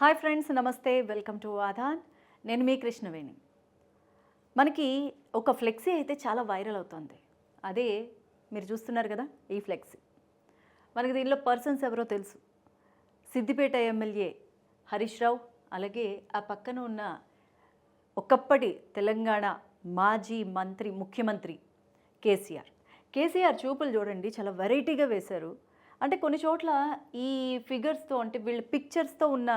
Hi friends నమస్తే welcome to Aadhan నేను మీ కృష్ణవేణి. మనకి ఒక ఫ్లెక్సీ అయితే చాలా వైరల్ అవుతుంది. అదే మీరు చూస్తున్నారు కదా ఈ ఫ్లెక్సీ. మనకి దీనిలో పర్సన్స్ ఎవరో తెలుసు. సిద్దిపేట ఎమ్మెల్యే హరీష్ రావు అలాగే ఆ పక్కన ఉన్న ఒకప్పటి తెలంగాణ మాజీ మంత్రి ముఖ్యమంత్రి కేసీఆర్. కేసీఆర్ చూపులు చూడండి చాలా వెరైటీగా వేశారు. అంటే కొన్ని చోట్ల ఈ ఫిగర్స్తో అంటే వీళ్ళ పిక్చర్స్తో ఉన్న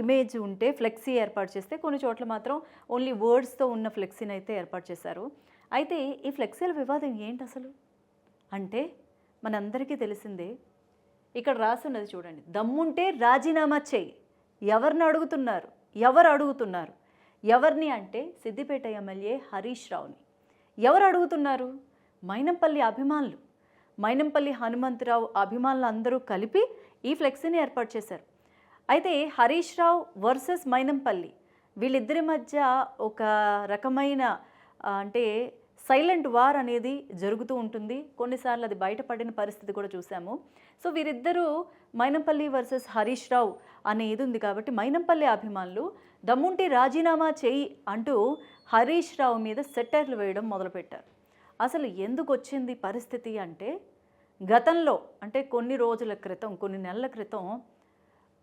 ఇమేజ్ ఉంటే ఫ్లెక్సీ ఏర్పాటు చేస్తే కొన్ని చోట్ల మాత్రం ఓన్లీ వర్డ్స్తో ఉన్న ఫ్లెక్సీని అయితే ఏర్పాటు చేశారు. అయితే ఈ ఫ్లెక్సీల వివాదం ఏంటి అసలు? అంటే మనందరికీ తెలిసిందే ఇక్కడ రాసున్నది చూడండి. దమ్ముంటే రాజీనామా చేయి. ఎవరిని అడుగుతున్నారు? ఎవరు అడుగుతున్నారు? ఎవరిని అంటే సిద్దిపేట ఎమ్మెల్యే హరీష్ రావుని. ఎవరు అడుగుతున్నారు? మైనంపల్లి అభిమానులు. మైనంపల్లి హనుమంతరావు అభిమానులు అందరూ కలిపి ఈ ఫ్లెక్సీని ఏర్పాటు చేశారు. అయితే హరీష్ రావు వర్సెస్ మైనంపల్లి. వీళ్ళిద్దరి మధ్య ఒక రకమైన అంటే సైలెంట్ వార్ అనేది జరుగుతూ ఉంటుంది. కొన్నిసార్లు అది బయటపడిన పరిస్థితి కూడా చూసాము. సో వీరిద్దరూ మైనంపల్లి వర్సెస్ హరీష్ రావు అనేది ఉంది కాబట్టి మైనంపల్లి అభిమానులు దమ్ముంటి రాజీనామా చేయి అంటూ హరీష్ రావు మీద సెట్టర్లు వేయడం మొదలుపెట్టారు. అసలు ఎందుకు వచ్చింది పరిస్థితి అంటే గతంలో అంటే కొన్ని రోజుల క్రితం కొన్ని నెలల క్రితం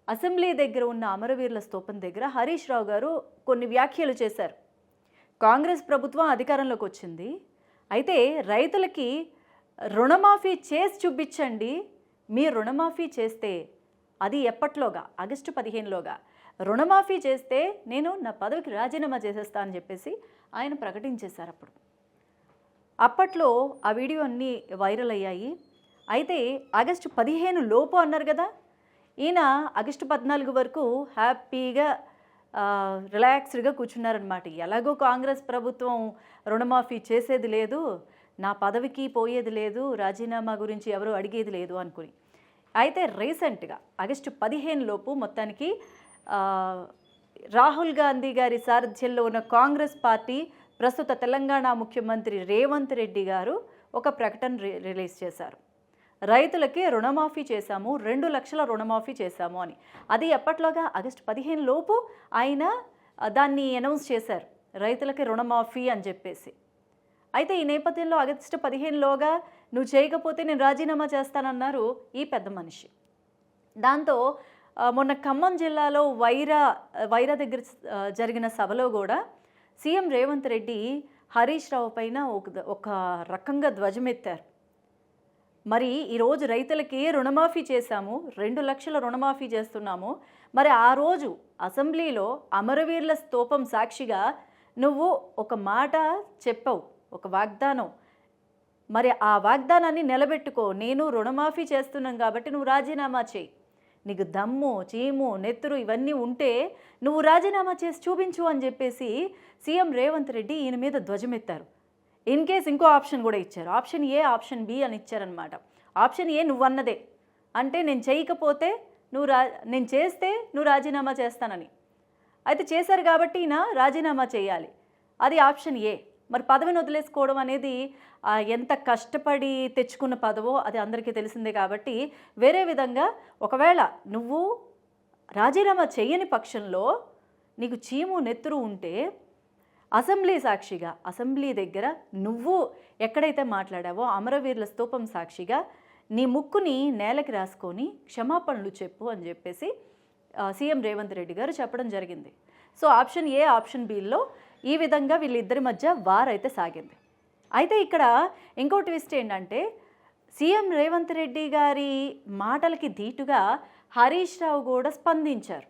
అసెంబ్లీ దగ్గర ఉన్న అమరవీరుల స్తూపం దగ్గర హరీష్ రావు గారు కొన్ని వ్యాఖ్యలు చేశారు. కాంగ్రెస్ ప్రభుత్వం అధికారంలోకి వచ్చింది. అయితే రైతులకి రుణమాఫీ చేసి చూపించండి. మీ రుణమాఫీ చేస్తే అది ఎప్పట్లోగా? ఆగస్టు పదిహేనులోగా. రుణమాఫీ చేస్తే నేను నా పదవికి రాజీనామా చేసేస్తా అని చెప్పేసి ఆయన ప్రకటించేశారు అప్పుడు. అప్పట్లో ఆ వీడియో అన్నీ వైరల్ అయ్యాయి. అయితే ఆగస్టు పదిహేను లోపు అన్నారు కదా ఈయన ఆగస్టు పద్నాలుగు వరకు హ్యాపీగా రిలాక్స్డ్గా కూర్చున్నారనమాట ఎలాగో కాంగ్రెస్ ప్రభుత్వం రుణమాఫీ చేసేది లేదు నా పదవికి పోయేది లేదు రాజీనామా గురించి ఎవరు అడిగేది లేదు అనుకుని. అయితే రీసెంట్గా ఆగస్టు పదిహేను లోపు మొత్తానికి రాహుల్ గాంధీ గారి సారథ్యంలో ఉన్న కాంగ్రెస్ పార్టీ ప్రస్తుత తెలంగాణ ముఖ్యమంత్రి రేవంత్ రెడ్డి గారు ఒక ప్రకటన రి- రిలీజ్ చేశారు. రైతులకి రుణమాఫీ చేశాము రెండు లక్షల రుణమాఫీ చేశాము అని. అది ఎప్పట్లోగా? ఆగస్టు పదిహేను లోపు ఆయన దాన్ని అనౌన్స్ చేశారు. రైతులకి రుణమాఫీ అని చెప్పేసి. అయితే ఈ నేపథ్యంలో ఆగస్టు పదిహేనులోగా నువ్వు చేయకపోతే నేను రాజీనామా చేస్తానన్నారు ఈ పెద్ద మనిషి. దాంతో మొన్న ఖమ్మం జిల్లాలో వైరా వైరా దగ్గర జరిగిన సభలో కూడా సీఎం రేవంత్ రెడ్డి హరీష్ రావు పైన ఒక ఒక రకంగా ధ్వజమెత్తారు. మరి ఈరోజు రైతులకి రుణమాఫీ చేశాము రెండు లక్షల రుణమాఫీ చేస్తున్నాము. మరి ఆ రోజు అసెంబ్లీలో అమరవీరుల స్తూపం సాక్షిగా నువ్వు ఒక మాట చెప్పావు ఒక వాగ్దానం. మరి ఆ వాగ్దానాన్ని నిలబెట్టుకో నేను రుణమాఫీ చేస్తున్నాను కాబట్టి నువ్వు రాజీనామా చేయి. నీకు దమ్ము చీము నెత్తురు ఇవన్నీ ఉంటే నువ్వు రాజీనామా చేసి చూపించు అని చెప్పేసి సీఎం రేవంత్ రెడ్డి ఈయన మీద ధ్వజమెత్తారు. ఇన్ కేస్ ఇంకో ఆప్షన్ కూడా ఇచ్చారు. ఆప్షన్ ఏ ఆప్షన్ బి అని ఇచ్చారనమాట ఆప్షన్ ఏ నువ్వన్నదే. అంటే నేను చేయకపోతే నువ్వు రా నేను చేస్తే నువ్వు రాజీనామా చేస్తానని. అయితే చేశారు కాబట్టి ఈయన రాజీనామా చేయాలి. అది ఆప్షన్ ఏ. మరి పదవిని వదిలేసుకోవడం అనేది ఎంత కష్టపడి తెచ్చుకున్న పదవో అది అందరికీ తెలిసిందే కాబట్టి వేరే విధంగా ఒకవేళ నువ్వు రాజీనామా చేయని పక్షంలో నీకు చీము నెత్తురు ఉంటే అసెంబ్లీ సాక్షిగా అసెంబ్లీ దగ్గర నువ్వు ఎక్కడైతే మాట్లాడావో అమరవీరుల స్తూపం సాక్షిగా నీ ముక్కుని నేలకి రాసుకొని క్షమాపణలు చెప్పు అని చెప్పేసి సీఎం రేవంత్ రెడ్డి గారు చెప్పడం జరిగింది. So option A option below ఈ విధంగా వీళ్ళిద్దరి మధ్య వార్ అయితే సాగింది. అయితే ఇక్కడ ఇంకో ట్విస్ట్ ఏంటంటే సీఎం రేవంత్ రెడ్డి గారి మాటలకి ధీటుగా హరీష్ రావు కూడా స్పందించారు.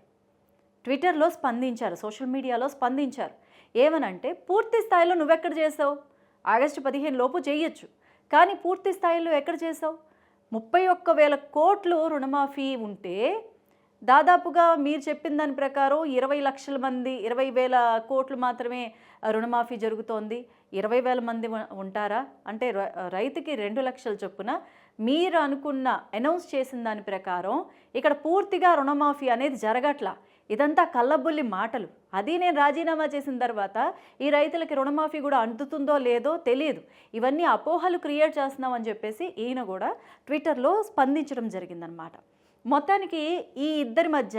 ట్విట్టర్లో స్పందించారు సోషల్ మీడియాలో స్పందించారు. ఏమనంటే పూర్తి స్థాయిలో నువ్వెక్కడ చేసావు? ఆగస్టు పదిహేను లోపు చేయొచ్చు. కానీ పూర్తి స్థాయిలో ఎక్కడ చేసావు? ముప్పై ఒక్క వేల కోట్లు రుణమాఫీ ఉంటే దాదాపుగా మీరు చెప్పిన దాని ప్రకారం ఇరవై లక్షల మంది ఇరవై వేల కోట్లు మాత్రమే రుణమాఫీ జరుగుతోంది. ఇరవై వేల మంది ఉంటారా? అంటే రైతుకి రెండు లక్షల చొప్పున మీరు అనుకున్న అనౌన్స్ చేసిన దాని ప్రకారం ఇక్కడ పూర్తిగా రుణమాఫీ అనేది జరగట్లా. ఇదంతా కళ్ళబుల్లి మాటలు. అది నేను రాజీనామా చేసిన తర్వాత ఈ రైతులకి రుణమాఫీ కూడా అందుతుందో లేదో తెలియదు. ఇవన్నీ అపోహలు క్రియేట్ చేస్తున్నామని చెప్పేసి ఈయన కూడా ట్విట్టర్లో స్పందించడం జరిగిందనమాట మొత్తానికి ఈ ఇద్దరి మధ్య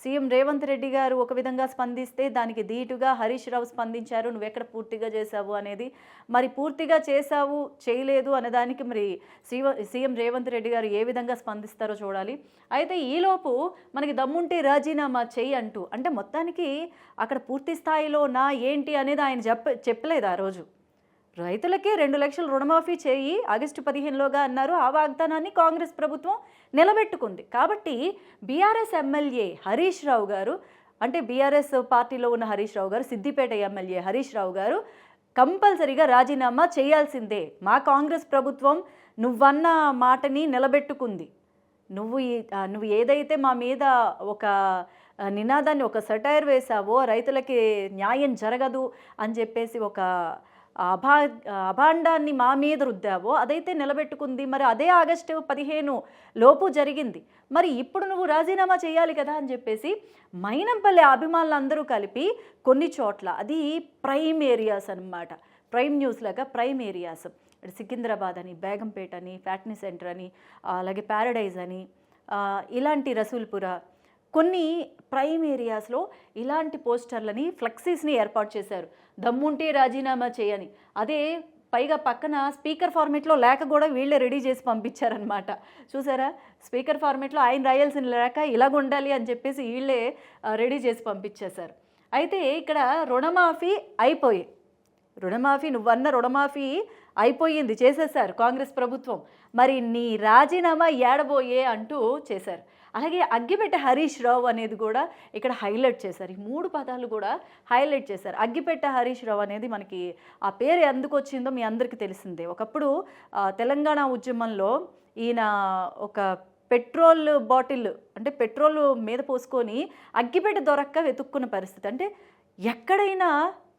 సీఎం రేవంత్ రెడ్డి గారు ఒక విధంగా స్పందిస్తే దానికి ధీటుగా హరీష్ రావు స్పందించారు. నువ్వు ఎక్కడ పూర్తిగా చేశావు అనేది మరి పూర్తిగా చేశావు చేయలేదు అనేదానికి మరి సీఎం రేవంత్ రెడ్డి గారు ఏ విధంగా స్పందిస్తారో చూడాలి. అయితే ఈలోపు మనకి దమ్ముంటే రాజీనామా చెయ్యి అంటూ అంటే మొత్తానికి అక్కడ పూర్తి స్థాయిలో నా ఏంటి అనేది ఆయన చెప్ప చెప్పలేదు ఆ రోజు. రైతులకి రెండు లక్షలు రుణమాఫీ చేయి ఆగస్టు పదిహేనులోగా అన్నారు. ఆ వాగ్దానాన్ని కాంగ్రెస్ ప్రభుత్వం నిలబెట్టుకుంది. కాబట్టి బీఆర్ఎస్ ఎమ్మెల్యే హరీష్ రావు గారు అంటే బీఆర్ఎస్ పార్టీలో ఉన్న హరీష్ రావు గారు సిద్దిపేట ఎమ్మెల్యే హరీష్ రావు గారు కంపల్సరీగా రాజీనామా చేయాల్సిందే. మా కాంగ్రెస్ ప్రభుత్వం నువ్వన్న మాటని నిలబెట్టుకుంది. నువ్వు నువ్వు ఏదైతే మా మీద ఒక నినాదాన్ని ఒక సటైర్ వేసావో రైతులకి న్యాయం జరగదు అని చెప్పేసి ఒక అభా అభాండాన్ని మా మీద రుద్దావో అదైతే నిలబెట్టుకుంది. మరి అదే ఆగస్టు పదిహేను లోపు జరిగింది. మరి ఇప్పుడు నువ్వు రాజీనామా చేయాలి కదా అని చెప్పేసి మైనంపల్లి అభిమానులందరూ కలిపి కొన్ని చోట్ల అది ప్రైమ్ ఏరియాస్ అన్నమాట. ప్రైమ్ న్యూస్ లాగా ప్రైమ్ ఏరియాస్. సికింద్రాబాద్ అని బేగంపేట అని ఫ్యాట్నీ సెంటర్ అని అలాగే ప్యారడైజ్ అని ఇలాంటి రసూల్పుర కొన్ని ప్రైమ్ ఏరియాస్లో ఇలాంటి పోస్టర్లని ఫ్లెక్సీస్ని ఏర్పాటు చేశారు. దమ్ముంటే రాజీనామా చేయని. అదే పైగా పక్కన స్పీకర్ ఫార్మేట్లో లేక కూడా వీళ్ళే రెడీ చేసి పంపించారనమాట చూసారా? స్పీకర్ ఫార్మేట్లో ఆయన రాయాల్సిన లేక ఇలాగ ఉండాలి అని చెప్పేసి వీళ్ళే రెడీ చేసి పంపించేశారు. అయితే ఇక్కడ రుణమాఫీ అయిపోయి రుణమాఫీ నువ్వన్న రుణమాఫీ అయిపోయింది చేసేశారు కాంగ్రెస్ ప్రభుత్వం. మరి నీ రాజీనామా ఏడబోయే అంటూ చేశారు. అలాగే అగ్గిపెట్ట హరీష్ రావు అనేది కూడా ఇక్కడ హైలైట్ చేశారు. ఈ మూడు పదాలు కూడా హైలైట్ చేశారు. అగ్గిపెట్ట హరీష్ రావు అనేది మనకి ఆ పేరు ఎందుకు వచ్చిందో మీ అందరికీ తెలిసిందే. ఒకప్పుడు తెలంగాణ ఉద్యమంలో ఈయన ఒక పెట్రోల్ బాటిల్ అంటే పెట్రోల్ మీద పోసుకొని అగ్గిపెట్ట దొరక్క వెతుక్కున్న పరిస్థితి. అంటే ఎక్కడైనా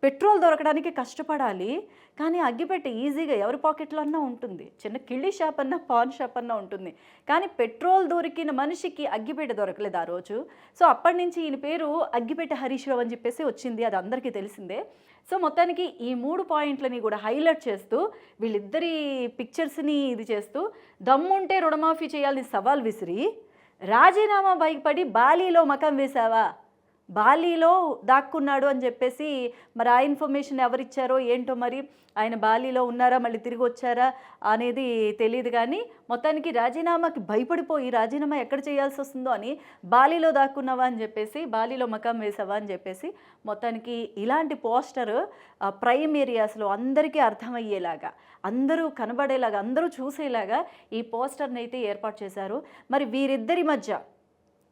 పెట్రోల్ దొరకడానికి కష్టపడాలి కానీ అగ్గిపెట్టె ఈజీగా ఎవరి పాకెట్లో అన్నా ఉంటుంది. చిన్న కిళ్ళి షాప్ అన్నా పాన్ షాప్ అన్నా ఉంటుంది. కానీ పెట్రోల్ దొరికిన మనిషికి అగ్గిపెట్టె దొరకలేదు ఆ రోజు. సో అప్పటి నుంచి ఈయన పేరు అగ్గిపెట్టె హరీష్ రావు అని చెప్పేసి వచ్చింది అది అందరికీ తెలిసిందే. సో మొత్తానికి ఈ మూడు పాయింట్లని కూడా హైలైట్ చేస్తూ వీళ్ళిద్దరి పిక్చర్స్ని ఇది చేస్తూ దమ్ముంటే రుణమాఫీ చేయాలని సవాల్ విసిరి రాజీనామా బయటపడి బాలీలో మకం వేశావా? బాలీలో దాక్కున్నాడు అని చెప్పేసి మరి ఆ ఇన్ఫర్మేషన్ ఎవరిచ్చారో ఏంటో మరి ఆయన బాలీలో ఉన్నారా మళ్ళీ తిరిగి వచ్చారా అనేది తెలియదు కానీ మొత్తానికి రాజీనామాకి భయపడిపోయి రాజీనామా ఎక్కడ చేయాల్సి వస్తుందో అని బాలీలో దాక్కున్నావా అని చెప్పేసి బాలీలో మకాం వేసావా అని చెప్పేసి మొత్తానికి ఇలాంటి పోస్టర్ ప్రైమ్ ఏరియాస్లో అందరికీ అర్థమయ్యేలాగా అందరూ కనబడేలాగా అందరూ చూసేలాగా ఈ పోస్టర్ని అయితే ఏర్పాటు చేశారు. మరి వీరిద్దరి మధ్య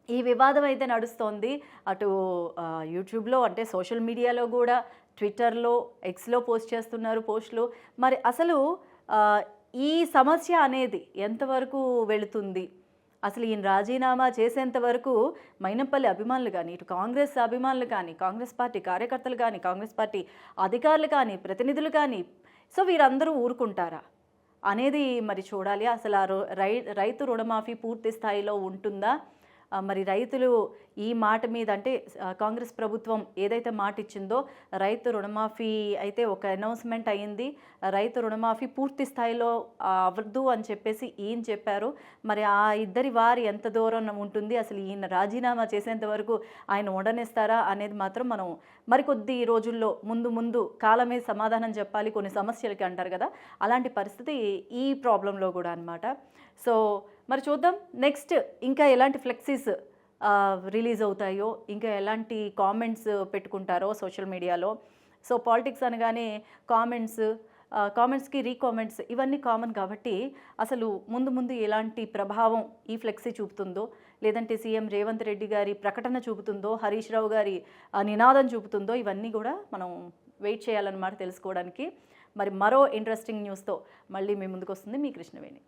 ఈ వివాదం అయితే నడుస్తోంది. అటు యూట్యూబ్లో అంటే సోషల్ మీడియాలో కూడా ట్విట్టర్లో ఎక్స్లో పోస్ట్ చేస్తున్నారు పోస్టులు. మరి అసలు ఈ సమస్య అనేది ఎంతవరకు వెళుతుంది? అసలు ఈయన రాజీనామా చేసేంత వరకు మైనంపల్లి అభిమానులు కానీ ఇటు కాంగ్రెస్ అభిమానులు కానీ కాంగ్రెస్ పార్టీ కార్యకర్తలు కానీ కాంగ్రెస్ పార్టీ అధికారులు కానీ ప్రతినిధులు కానీ సో వీరందరూ ఊరుకుంటారా? అనేది మరి చూడాలి. అసలు ఆ రో- రై రైతు రుణమాఫీ పూర్తి స్థాయిలో ఉంటుందా? మరి రైతులు ఈ మాట మీద అంటే కాంగ్రెస్ ప్రభుత్వం ఏదైతే మాట ఇచ్చిందో రైతు రుణమాఫీ అయితే ఒక అనౌన్స్మెంట్ అయ్యింది. రైతు రుణమాఫీ పూర్తి స్థాయిలో అవ్వద్దు అని చెప్పేసి ఈయన చెప్పారు. మరి ఆ ఇద్దరి వారి ఎంత దూరం ఉంటుంది అసలు ఈయన రాజీనామా చేసేంత వరకు ఆయన ఉండనిస్తారా అనేది మాత్రం మనం మరికొద్ది రోజుల్లో ముందు ముందు కాలమే సమాధానం చెప్పాలి. కొన్ని సమస్యలకి అంటారు కదా అలాంటి పరిస్థితి ఈ ప్రాబ్లంలో కూడా అన్నమాట. సో మరి చూద్దాం. నెక్స్ట్ ఇంకా ఎలాంటి ఫ్లెక్సీస్ రిలీజ్ అవుతాయో ఇంకా ఎలాంటి కామెంట్స్ పెట్టుకుంటారో సోషల్ మీడియాలో సో పాలిటిక్స్ అనగానే కామెంట్స్ కామెంట్స్కి రీకామెంట్స్ ఇవన్నీ కామన్ కాబట్టి అసలు ముందు ముందు ఎలాంటి ప్రభావం ఈ ఫ్లెక్సీ చూపుతుందో లేదంటే సీఎం రేవంత్ రెడ్డి గారి ప్రకటన చూపుతుందో హరీష్ రావు గారి నినాదం చూపుతుందో ఇవన్నీ కూడా మనం వెయిట్ చేయాలన్నమాట తెలుసుకోవడానికి. మరి మరో ఇంట్రెస్టింగ్ న్యూస్తో మళ్ళీ మీ ముందుకు వస్తుంది మీ కృష్ణవేణి.